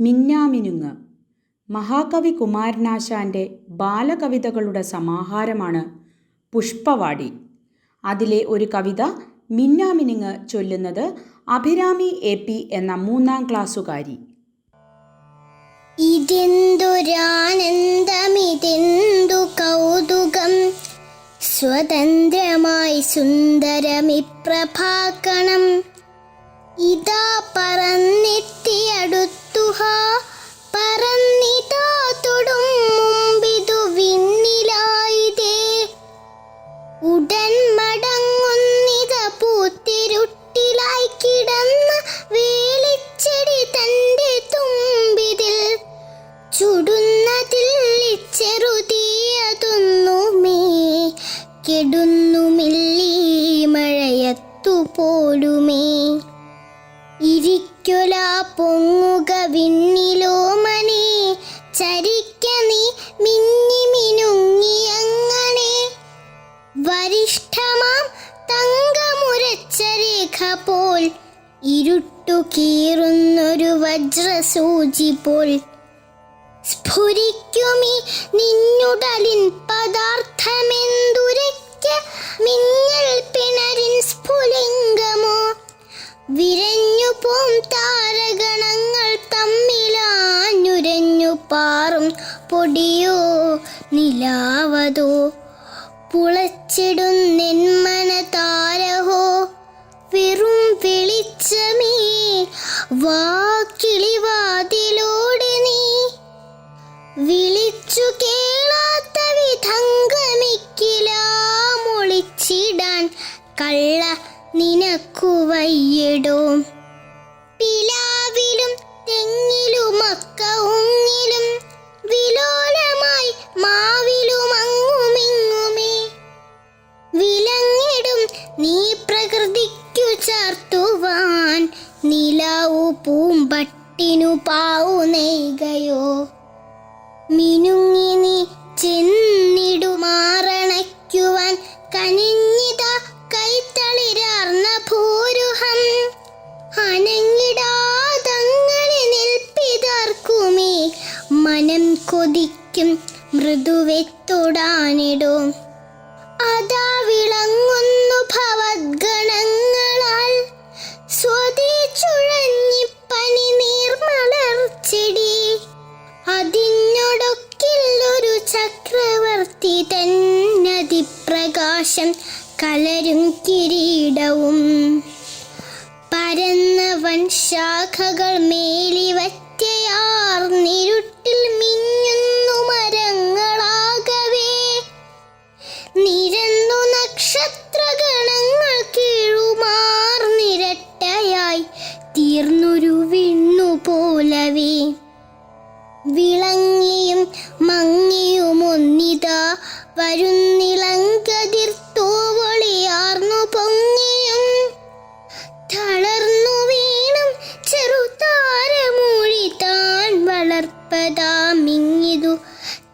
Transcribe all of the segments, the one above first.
മിന്നാമിനുങ്ങ്. മഹാകവി കുമാരനാശാന്റെ ബാലകവിതകളുടെ സമാഹാരമാണ് പുഷ്പവാടി. അതിലെ ഒരു കവിത മിന്നാമിനുങ്ങ് ചൊല്ലുന്നത് അഭിരാമി എ പി എന്ന മൂന്നാം ക്ലാസ്സുകാരി. ഇതെന്തൊരാനന്ദമിതെന്തു കൗതുകം. സ്വതന്ത്രമായി സുന്ദരമിപ്രഭാകണം. ഇതാ പറന്നെത്തിയടുത്തുഹ പറന്നിതാ തൊടും മുമ്പിതു വിണ്ണിലായിതേ. ഉടൻ മടങ്ങുന്നിത പൂത്തിരുട്ടിലായി കിടന്ന വേലിച്ചെടി തന്റെ തുമ്പിതിൽ. ചുടുന്നതിൽ ചെറുതീയതൊന്നുമേ. കെടുന്നുമില്ലീ മഴയത്തു പോലുമേ രേഖ പോൽ ഇരുട്ടു കീറുന്നൊരു വജ്രസൂചി പോൽ. സ്ഫുരിക്കുമി നിന്നുടലിൻ പദാർത്ഥമെന്തുരയ്ക്ക? മിന്നൽ പിണരിൻ സ്ഫുലിംഗമോ? വിരഞ്ഞു പോം താരഗണങ്ങൾ തമ്മിലാഞ്ഞുരഞ്ഞു പാറും പൊടിയോ? നിലാവതോ? പുളച്ചിടുന്നെന്മന നിനക്കു വയ്യടോ. പിലാവിലും തെങ്ങിലുമക്ക ഉങ്ങിലും വിലോലമായി മാവിലും അങ്ങുമിങ്ങുമേ. വിലങ്ങിടും നീ പ്രകൃതിക്കു ചാർത്തുവാൻ. നിലാവു പൂമ്പട്ടിനു പാവു നെയ്കയോ. കൊതിക്കും മൃദുവെത്തൊടാനിടോ. അതാ വിളങ്ങുന്നു ഭവദ്ഗണങ്ങളാൽ സ്വതേ ചുഴഞ്ഞിപ്പനി നീർമലർച്ചെടി അതിനൊടൊക്കിൽ ഒരു ചക്രവർത്തി തന്നതിപ്രകാശം കലരും കിരീടവും. പരന്ന പരന്നവൻ ശാഖകൾ മേലിവറ്റയാർന്നിരുട്ടിൽ മിങ്ങിതു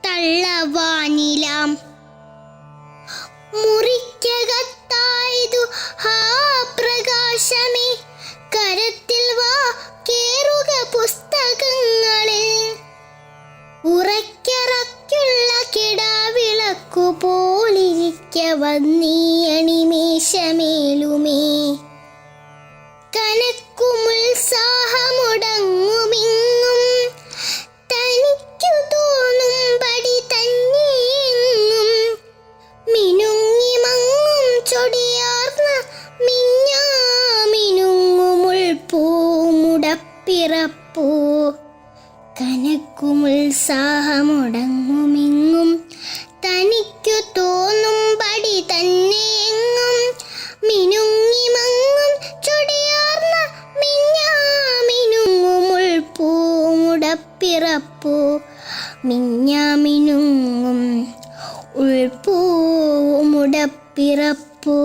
തള്ളവാനിലാം. മുറിക്കകത്തായതു ആ പ്രകാശമേ കരത്തിൽ വാ കേറുക പുസ്തകങ്ങളിൽ. ഉറക്കിറക്കുള്ള കിടാവിളക്കു പോലിരിക്ക വന്നീയണിമേശമേലുമേ കനക്കുമുത്സാഹമുടങ്ങുമിങ്ങും കനക്കുമുത്സാഹമുടങ്ങുമിങ്ങും തനിക്കു തോന്നുംപടി തന്നെയെങ്ങും. മിനുങ്ങി മങ്ങും ചൊടിയാർന്ന മിഞ്ഞാമിനുങ്ങുമുൾപ്പൂമുടപ്പിറപ്പൂ മിഞ്ഞാമിനുങ്ങും ഉൾപ്പൂമുടപ്പിറപ്പൂ